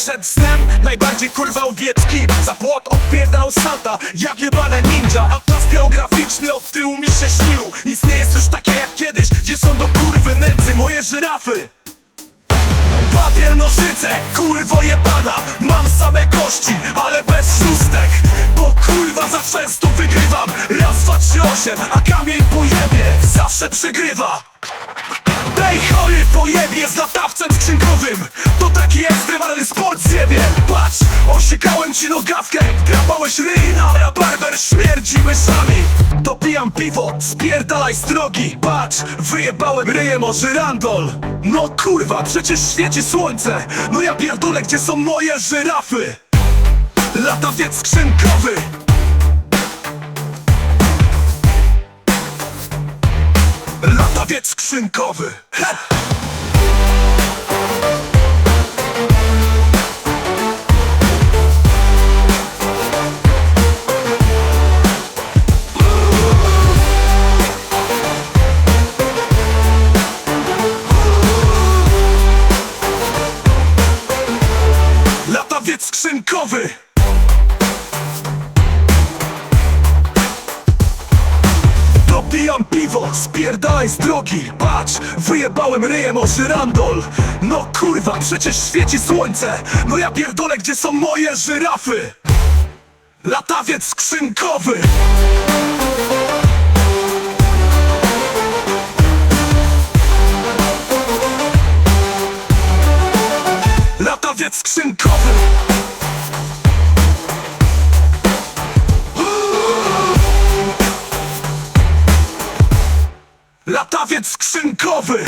Przed snem najbardziej kurwa obiecki Za płot odpierdał Santa Jak jebane ninja. Atlas geograficzny od tyłu mi się śnił. Nic nie jest już takie jak kiedyś. Gdzie są do kurwy nędzy moje żyrafy? Papier, nożyce, kurwo jebana. Mam same kości, ale bez szóstek. Bo kurwa za często wygrywam. Raz, dwa, trzy, osiem, a kamień pojebie. Zawsze przegrywa. Dej chory pojebie z osiekałem ci nogawkę Drapałeś ryj, a barber śmierdzi myszami Dopijam piwo, spierdalaj z drogi Patrz, wyjebałem ryjem o żyrandol No kurwa, przecież świeci słońce No ja pierdolę, gdzie są moje żyrafy? Latawiec skrzynkowy. Latawiec skrzynkowy. Ha! Latawiec skrzynkowy! Dopijam piwo, spierdalaj z drogi. Patrz, wyjebałem ryjem o żyrandol. No kurwa, przecież świeci słońce. No ja pierdolę, gdzie są moje żyrafy? Latawiec skrzynkowy Latawiec skrzynkowy. Latawiec skrzynkowy